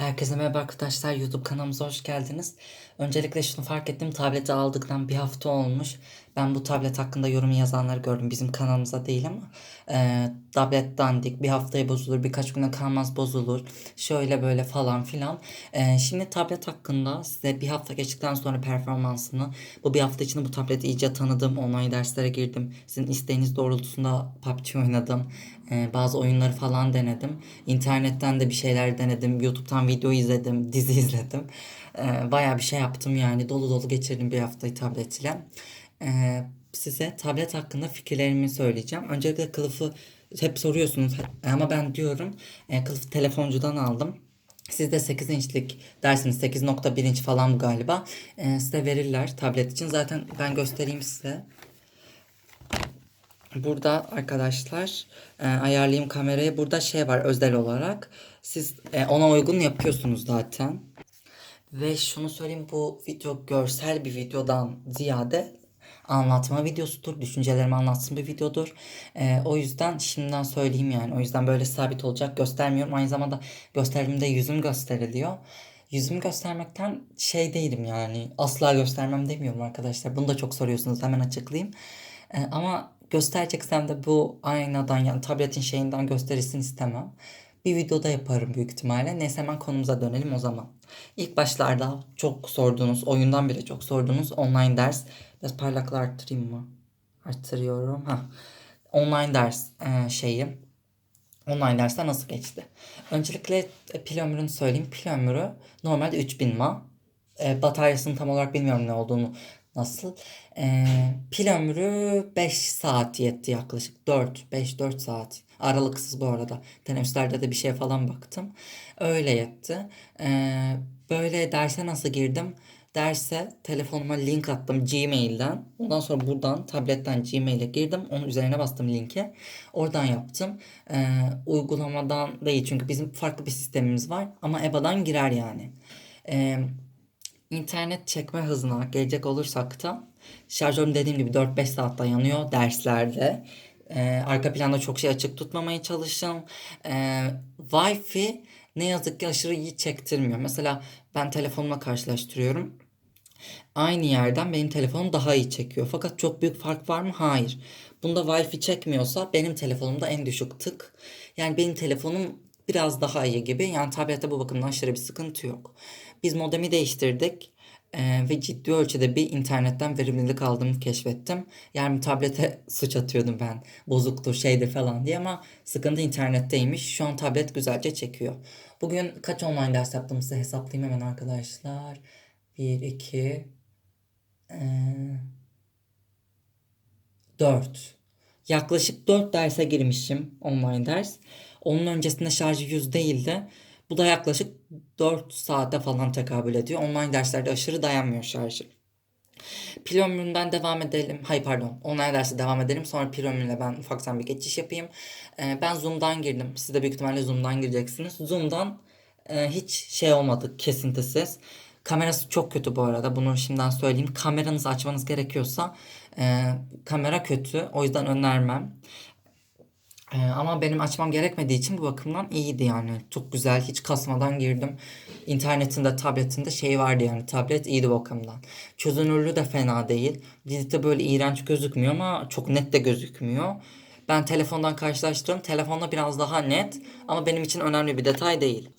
Herkese merhaba arkadaşlar YouTube kanalımıza hoş geldiniz. Öncelikle şunu fark ettim tableti aldıktan bir hafta olmuş. Ben bu tablet hakkında yorum yazanları gördüm bizim kanalımıza değil ama e, tablet dandik bir haftaya bozulur birkaç güne kalmaz bozulur şöyle böyle falan filan. E, şimdi tablet hakkında size bir hafta geçtikten sonra performansını bu bir hafta içinde bu tableti iyice tanıdım online derslere girdim. Sizin isteğiniz doğrultusunda PUBG oynadım. E, bazı oyunları falan denedim. İnternetten de bir şeyler denedim. YouTube'dan video izledim, dizi izledim. E, bayağı bir şey yaptım yani. Dolu dolu geçirdim bir haftayı tablet ile. E, size tablet hakkında fikirlerimi söyleyeceğim. Öncelikle kılıfı hep soruyorsunuz ama ben diyorum e, kılıfı telefoncudan aldım. Siz de 8 inçlik dersiniz 8.1 inç falan galiba. E, size verirler tablet için. Zaten ben göstereyim size. Burada arkadaşlar e, ayarlayayım kamerayı. Burada şey var özel olarak. Siz e, ona uygun yapıyorsunuz zaten. Ve şunu söyleyeyim bu video görsel bir videodan ziyade anlatma videosudur. Düşüncelerimi anlatsın bir videodur. E, o yüzden şimdiden söyleyeyim yani. O yüzden böyle sabit olacak göstermiyorum. Aynı zamanda gösterdiğimde yüzüm gösteriliyor. Yüzümü göstermekten şey değilim yani. Asla göstermem demiyorum arkadaşlar. Bunu da çok soruyorsunuz. Hemen açıklayayım. E, ama göstereceksem de bu aynadan yani tabletin şeyinden gösterilsin istemem. Bir videoda yaparım büyük ihtimalle. Neyse hemen konumuza dönelim o zaman. İlk başlarda çok sorduğunuz, oyundan bile çok sorduğunuz online ders. Biraz parlaklığı arttırayım mı? Arttırıyorum. Ha. Online ders e, şeyi. Online dersler nasıl geçti? Öncelikle e, pil ömrünü söyleyeyim. Pil ömrü normalde 3000 mAh. E, bataryasını tam olarak bilmiyorum ne olduğunu nasıl. E, pil ömrü 5 saat yetti yaklaşık. 4, 5-4 saat. Aralıksız bu arada. Teneffüslerde de bir şey falan baktım. Öyle yetti. E, böyle derse nasıl girdim? Derse telefonuma link attım Gmail'den. Ondan sonra buradan tabletten Gmail'e girdim. Onun üzerine bastım linke. Oradan yaptım. Ee, uygulamadan değil çünkü bizim farklı bir sistemimiz var. Ama EBA'dan girer yani. Ee, internet çekme hızına gelecek olursak da şarjörüm dediğim gibi 4-5 saat dayanıyor derslerde. Ee, arka planda çok şey açık tutmamaya çalışın. Ee, Wi-Fi ne yazık ki aşırı iyi çektirmiyor. Mesela ben telefonumla karşılaştırıyorum. Aynı yerden benim telefonum daha iyi çekiyor. Fakat çok büyük fark var mı? Hayır. Bunda Wi-Fi çekmiyorsa benim telefonumda en düşük tık. Yani benim telefonum biraz daha iyi gibi. Yani tablette bu bakımdan aşırı bir sıkıntı yok. Biz modemi değiştirdik. Ee, ve ciddi ölçüde bir internetten verimlilik aldığımı keşfettim. Yani tablete suç atıyordum ben. Bozuktur şeydir falan diye ama sıkıntı internetteymiş. Şu an tablet güzelce çekiyor. Bugün kaç online ders yaptım size hesaplayayım hemen arkadaşlar. 1, 2, 4. Yaklaşık 4 derse girmişim online ders. Onun öncesinde şarjı 100 değildi. Bu da yaklaşık 4 saate falan tekabül ediyor. Online derslerde aşırı dayanmıyor şarjı. Pil ömründen devam edelim. Hayır pardon. Online derse devam edelim. Sonra pil ömrüne ben ufaktan bir geçiş yapayım. Ee, ben Zoom'dan girdim. Siz de büyük ihtimalle Zoom'dan gireceksiniz. Zoom'dan e, hiç şey olmadı kesintisiz. Kamerası çok kötü bu arada. Bunu şimdiden söyleyeyim. Kameranızı açmanız gerekiyorsa e, kamera kötü. O yüzden önermem. E, ama benim açmam gerekmediği için bu bakımdan iyiydi yani. Çok güzel. Hiç kasmadan girdim. İnternetinde, tabletinde şey vardı yani. Tablet iyiydi bu bakımdan. Çözünürlüğü de fena değil. Dizide böyle iğrenç gözükmüyor ama çok net de gözükmüyor. Ben telefondan karşılaştırdım. Telefonda biraz daha net ama benim için önemli bir detay değil.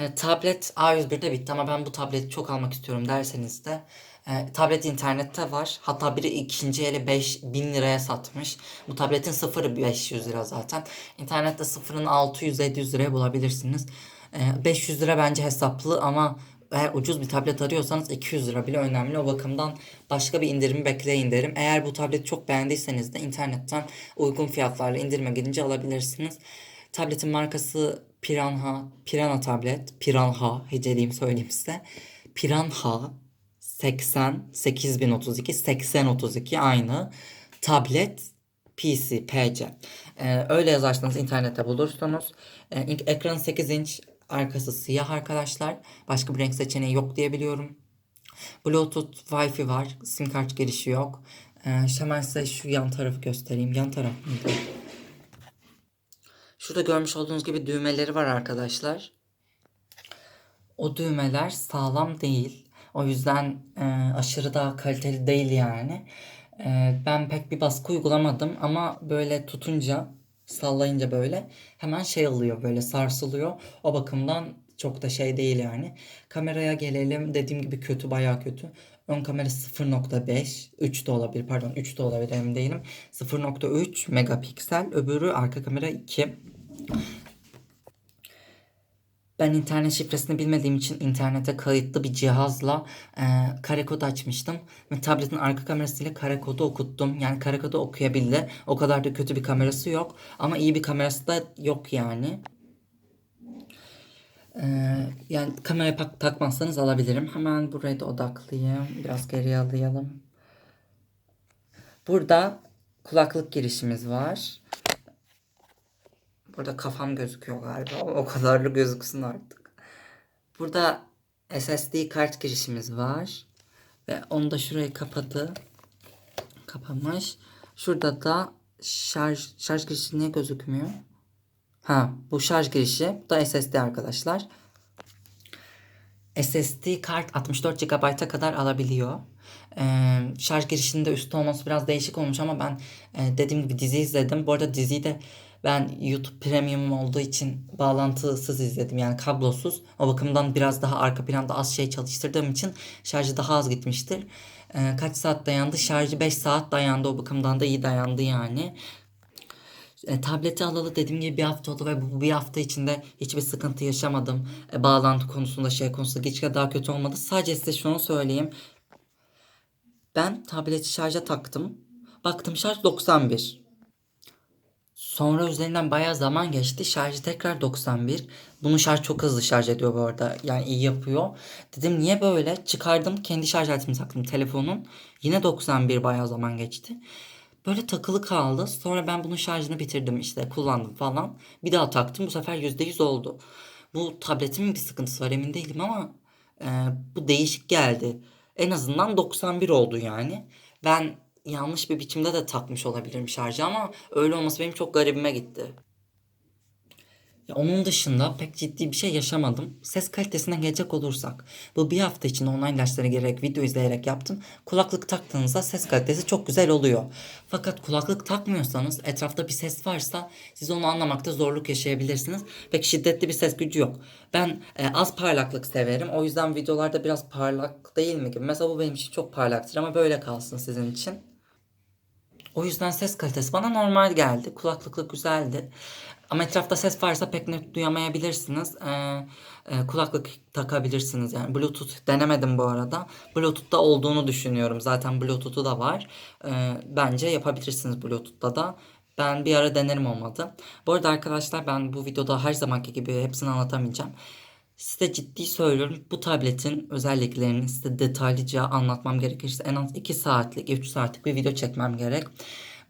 E, tablet A101'de bitti ama ben bu tableti çok almak istiyorum derseniz de e, tablet internette var. Hatta biri ikinci eli 5000 liraya satmış. Bu tabletin sıfırı 500 lira zaten. İnternette sıfırını 600-700 liraya bulabilirsiniz. E, 500 lira bence hesaplı ama eğer ucuz bir tablet arıyorsanız 200 lira bile önemli. O bakımdan başka bir indirimi bekleyin derim. Eğer bu tableti çok beğendiyseniz de internetten uygun fiyatlarla indirime gidince alabilirsiniz. Tabletin markası Piranha, Piranha tablet, Piranha heceleyeyim söyleyeyim size. Piranha 80 8032 8032 aynı tablet PC PC. Ee, öyle yazarsanız internette bulursunuz. Ee, ekran 8 inç, arkası siyah arkadaşlar. Başka bir renk seçeneği yok diye biliyorum. Bluetooth, Wi-Fi var. Sim kart girişi yok. Ee, hemen size şu yan tarafı göstereyim. Yan taraf mıydı? Şurada görmüş olduğunuz gibi düğmeleri var arkadaşlar. o düğmeler sağlam değil. O yüzden e, aşırı da kaliteli değil yani. E, ben pek bir baskı uygulamadım ama böyle tutunca, sallayınca böyle hemen şey oluyor böyle sarsılıyor. O bakımdan çok da şey değil yani. Kameraya gelelim. Dediğim gibi kötü, bayağı kötü. Ön kamera 0.5, 3 de olabilir pardon 3 de olabilir emin değilim. 0.3 megapiksel. Öbürü arka kamera 2. Ben internet şifresini bilmediğim için internete kayıtlı bir cihazla e, kare kod açmıştım. Ve tabletin arka kamerasıyla kare kodu okuttum. Yani kare kodu okuyabildi. O kadar da kötü bir kamerası yok. Ama iyi bir kamerası da yok yani. E, yani kamerayı pak- takmazsanız alabilirim. Hemen buraya da odaklayayım. Biraz geriye alayalım. Burada kulaklık girişimiz var. Burada kafam gözüküyor galiba. O kadar da gözüksün artık. Burada SSD kart girişimiz var. Ve onu da şurayı kapadı. Kapamış. Şurada da şarj şarj girişi niye gözükmüyor? Ha, bu şarj girişi. Bu da SSD arkadaşlar. SSD kart 64 GB'a kadar alabiliyor. Ee, şarj girişinin de üstü olması biraz değişik olmuş ama ben e, dediğim gibi dizi izledim. Bu arada diziyi de ben YouTube Premium olduğu için bağlantısız izledim yani kablosuz. O bakımdan biraz daha arka planda az şey çalıştırdığım için şarjı daha az gitmiştir. Ee, kaç saat dayandı? Şarjı 5 saat dayandı. O bakımdan da iyi dayandı yani. E, tableti alalı dediğim gibi bir hafta oldu ve bu bir hafta içinde hiçbir sıkıntı yaşamadım. E, bağlantı konusunda şey konusunda hiç daha kötü olmadı. Sadece size şunu söyleyeyim. Ben tableti şarja taktım. Baktım şarj 91. Sonra üzerinden bayağı zaman geçti. Şarjı tekrar 91. Bunu şarj çok hızlı şarj ediyor bu arada. Yani iyi yapıyor. Dedim niye böyle? Çıkardım kendi şarj aletimi taktım telefonun. Yine 91 bayağı zaman geçti. Böyle takılı kaldı. Sonra ben bunun şarjını bitirdim işte kullandım falan. Bir daha taktım bu sefer %100 oldu. Bu tabletimin bir sıkıntısı var emin değilim ama e, bu değişik geldi. En azından 91 oldu yani. Ben yanlış bir biçimde de takmış olabilirim şarjı ama öyle olması benim çok garibime gitti. Onun dışında pek ciddi bir şey yaşamadım. Ses kalitesine gelecek olursak. Bu bir hafta içinde online derslere girerek, video izleyerek yaptım. Kulaklık taktığınızda ses kalitesi çok güzel oluyor. Fakat kulaklık takmıyorsanız, etrafta bir ses varsa siz onu anlamakta zorluk yaşayabilirsiniz. Pek şiddetli bir ses gücü yok. Ben e, az parlaklık severim. O yüzden videolarda biraz parlak değil mi gibi. Mesela bu benim için çok parlaktır ama böyle kalsın sizin için. O yüzden ses kalitesi bana normal geldi. Kulaklıkla güzeldi. Ama etrafta ses varsa pek net duyamayabilirsiniz. Ee, e, kulaklık takabilirsiniz yani. Bluetooth denemedim bu arada. Bluetooth'ta olduğunu düşünüyorum. Zaten Bluetooth'u da var. Ee, bence yapabilirsiniz Bluetooth'ta da. Ben bir ara denerim olmadı. Bu arada arkadaşlar ben bu videoda her zamanki gibi hepsini anlatamayacağım. Size ciddi söylüyorum bu tabletin özelliklerini size detaylıca anlatmam gerekirse en az 2 saatlik 3 saatlik bir video çekmem gerek.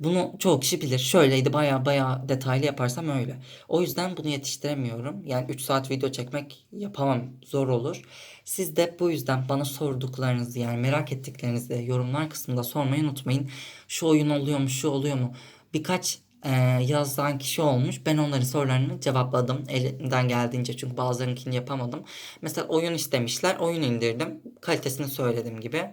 Bunu çoğu kişi bilir. Şöyleydi baya baya detaylı yaparsam öyle. O yüzden bunu yetiştiremiyorum. Yani 3 saat video çekmek yapamam. Zor olur. Siz de bu yüzden bana sorduklarınızı yani merak ettiklerinizi yorumlar kısmında sormayı unutmayın. Şu oyun oluyor mu şu oluyor mu? Birkaç e, yazan kişi olmuş. Ben onların sorularını cevapladım elimden geldiğince çünkü bazılarınkini yapamadım. Mesela oyun istemişler. Oyun indirdim. Kalitesini söyledim gibi.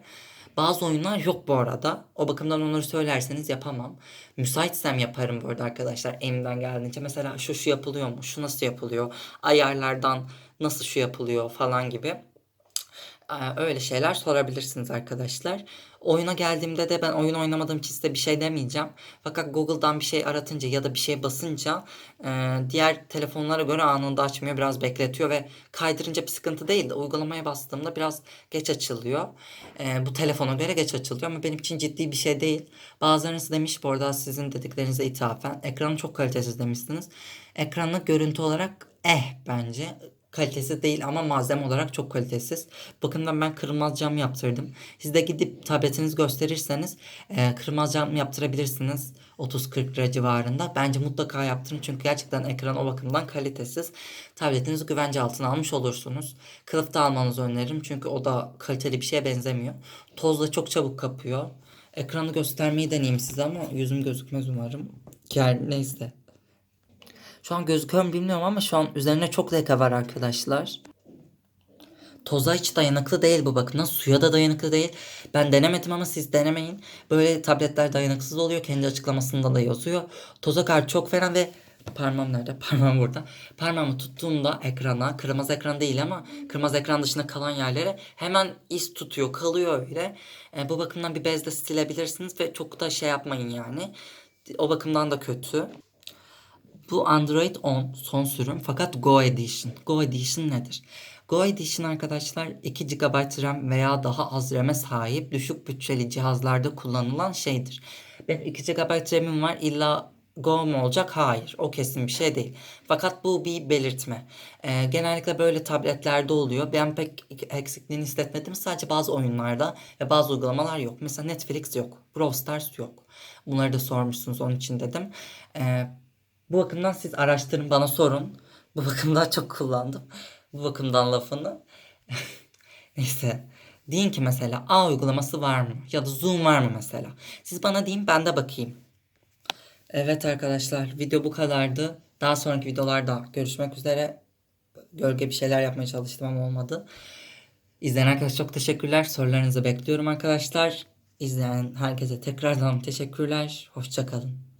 Bazı oyunlar yok bu arada. O bakımdan onları söylerseniz yapamam. Müsaitsem yaparım bu arada arkadaşlar elimden geldiğince. Mesela şu şu yapılıyor mu? Şu nasıl yapılıyor? Ayarlardan nasıl şu yapılıyor falan gibi. Ee, öyle şeyler sorabilirsiniz arkadaşlar. Oyuna geldiğimde de ben oyun oynamadığım için size bir şey demeyeceğim. Fakat Google'dan bir şey aratınca ya da bir şey basınca e, diğer telefonlara göre anında açmıyor. Biraz bekletiyor ve kaydırınca bir sıkıntı değil de uygulamaya bastığımda biraz geç açılıyor. E, bu telefona göre geç açılıyor ama benim için ciddi bir şey değil. Bazılarınız demiş bu arada sizin dediklerinize ithafen. Ekranı çok kalitesiz demişsiniz. Ekranı görüntü olarak eh bence kalitesi değil ama malzeme olarak çok kalitesiz. Bakımdan ben kırılmaz cam yaptırdım. Siz de gidip tabletiniz gösterirseniz e, kırılmaz cam yaptırabilirsiniz. 30-40 lira civarında. Bence mutlaka yaptırın çünkü gerçekten ekran o bakımdan kalitesiz. Tabletinizi güvence altına almış olursunuz. Kılıf da almanızı öneririm çünkü o da kaliteli bir şeye benzemiyor. Toz da çok çabuk kapıyor. Ekranı göstermeyi deneyeyim size ama yüzüm gözükmez umarım. Yani neyse. Şu an gözüküyor mu bilmiyorum ama şu an üzerine çok leke var arkadaşlar. Toza hiç dayanıklı değil bu bakımdan. Suya da dayanıklı değil. Ben denemedim ama siz denemeyin. Böyle tabletler dayanıksız oluyor. Kendi açıklamasında da yazıyor. Toza karşı çok fena ve parmağım nerede? Parmağım burada. Parmağımı tuttuğumda ekrana, kırmızı ekran değil ama kırmızı ekran dışında kalan yerlere hemen iz tutuyor, kalıyor öyle. E, bu bakımdan bir bezle silebilirsiniz ve çok da şey yapmayın yani. O bakımdan da kötü. Bu Android 10 son sürüm fakat Go Edition. Go Edition nedir? Go Edition arkadaşlar 2 GB RAM veya daha az RAM'e sahip düşük bütçeli cihazlarda kullanılan şeydir. Benim 2 GB RAM'im var illa Go mu olacak? Hayır. O kesin bir şey değil. Fakat bu bir belirtme. Ee, genellikle böyle tabletlerde oluyor. Ben pek eksikliğini hissetmedim. Sadece bazı oyunlarda ve bazı uygulamalar yok. Mesela Netflix yok. Brawl Stars yok. Bunları da sormuşsunuz onun için dedim. Ee, bu bakımdan siz araştırın bana sorun. Bu bakımdan çok kullandım. Bu bakımdan lafını. Neyse. Deyin ki mesela A uygulaması var mı? Ya da Zoom var mı mesela? Siz bana deyin ben de bakayım. Evet arkadaşlar video bu kadardı. Daha sonraki videolarda görüşmek üzere. Gölge bir şeyler yapmaya çalıştım ama olmadı. İzleyen herkese çok teşekkürler. Sorularınızı bekliyorum arkadaşlar. İzleyen herkese tekrardan teşekkürler. Hoşçakalın.